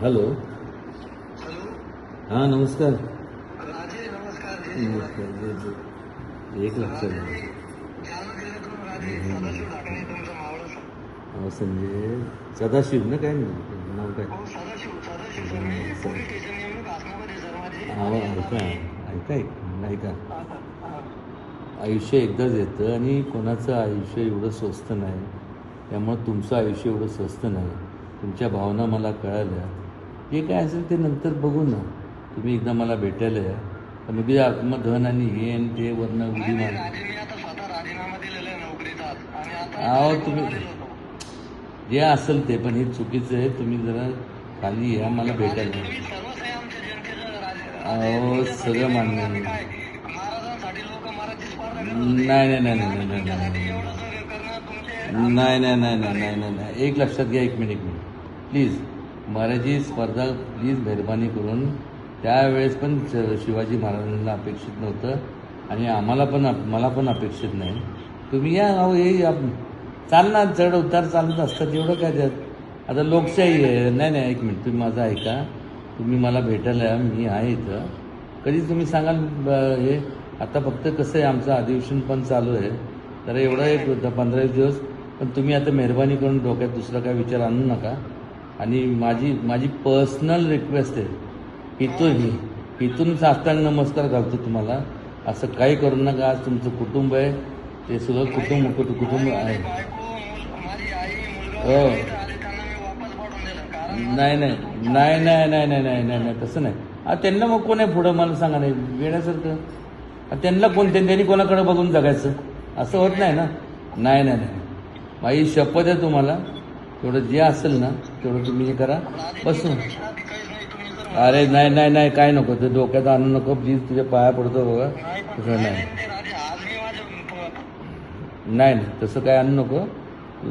Hello हां नमस्कार। नमस्कार एक लक्षात संजय सदाशिव ना काय नाव काय हा ऐका ऐकाय ऐका आयुष्य एकदाच येतं आणि कोणाचं आयुष्य एवढं स्वस्त नाही त्यामुळं तुमचं आयुष्य एवढं स्वस्त नाही. तुमच्या भावना मला कळाल्या. जे काय असेल ते नंतर बघू ना तुम्ही एकदा मला भेटायला या तर मग आत्मधन आणि हे आणि ते वरनं उडी मार अहो, तुम्ही-. जे असेल ते पण हे चुकीचं आहे तुम्ही जरा खाली या मला भेटायला अहो, सगळं मान्य नाही. नाही नाही नाही नाही नाही नाही नाही नाही नाही नाही एक लक्षात घ्या एक मिनिट एक मिनिट प्लीज मराठी स्पर्धा प्लीज मेहरबानी करून त्यावेळेस पण श- शिवाजी महाराजांना अपेक्षित नव्हतं आणि आम्हाला पण मला पण अपेक्षित नाही. तुम्ही या अहो हे चालणार चढ उतार चालत असतात एवढं काय त्यात? आता लोकशाही आहे. नाही नाही एक मिनिट तुम्ही माझं ऐका. तुम्ही मला भेटायला या मी आहे इथं. कधी तुम्ही सांगाल ब- हे आता फक्त कसं आहे आमचं अधिवेशन पण चालू आहे. तर एवढं एक होतं पंधरा एक दिवस. पण तुम्ही आता मेहरबानी करून डोक्यात दुसरा काय विचार आणू नका. आणि माझी माझी पर्सनल रिक्वेस्ट आहे इथून इथून साष्टांग नमस्कार घालतो तुम्हाला. असं काही करू नका आज तुमचं कुटुंब आहे. ते सगळं कुटुंब कुटुंब कुटुंब आहे. हो. नाही नाही नाही नाही नाही नाही नाही नाही नाही तसं नाही. आ त्यांना मग कोण आहे पुढं? मला सांगा नाही वेळासारखं आ, त्यांना कोण त्यां- त्यांनी कोणाकडे बघून जगायचं? असं होत नाही ना? नाही नाही नाही. माझी शपथ आहे तुम्हाला. थोडं जे असेल ना तेवढं तुम्ही हे करा. बसून. अरे नाही नाही नाही काय नको ते डोक्यात आणू नको प्लीज तुझ्या पाया पडतो बघा. तुझं तसं नाही, नाही नाही, तसं काय आणू नको.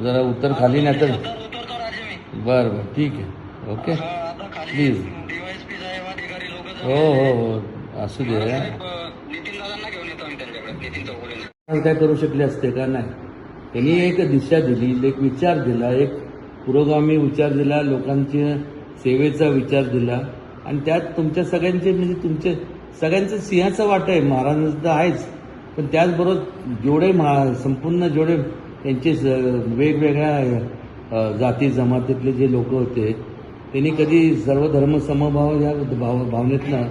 जरा उत्तर खाली नाही तर बरं बरं ठीक आहे. ओके? प्लीज हो हो हो. असू दे. काय करू शकले असते का? नाही. त्यांनी एक दिशा दिली एक विचार दिला एक पुरोगामी विचार दिला लोकांच्या सेवेचा विचार दिला. आणि त्यात तुमच्या सगळ्यांचे म्हणजे तुमचे सगळ्यांचं सिंहाचं वाट आहे. महाराजांचं तर आहेच. पण त्याचबरोबर जेवढे महा संपूर्ण जेवढे त्यांचे वेगवेगळ्या जाती जमातीतले जे लोक होते त्यांनी कधी सर्व धर्म समभाव या भाव भावनेतनं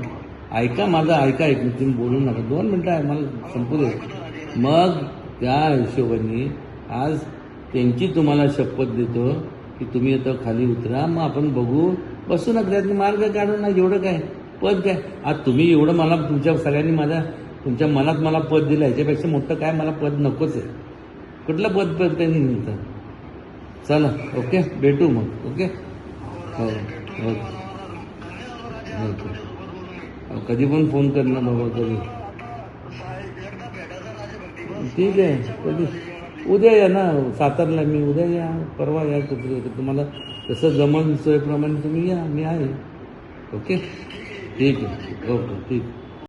ऐका माझं ऐका एक तुम्ही बोलू नका. दोन मिनटं आहे मला संपू दे. मग त्या हिशोबाने आज त्यांची तुम्हाला शपथ देतो. की तुम्ही आता खाली उतरा मग आपण बघू. बसू ना त्यातनं मार्ग काढू ना एवढं काय? पद काय? आज तुम्ही एवढं मला तुमच्या सगळ्यांनी माझ्या तुमच्या मनात मला पद दिलं याच्यापेक्षा मोठं काय मला पद नकोच आहे. कुठलं पद पद काही नाही चला ओके? भेटू मग ओके? हो ओके कधी पण फोन कर ना बाबा कधी. ठीक आहे कधी? उद्या या ना सातारला मी उद्या या परवा या कुठे तुम्हाला जसं जमन सोयीप्रमाणे तुम्ही या मी आहे. ओके? ठीक आहे ओके ठीक.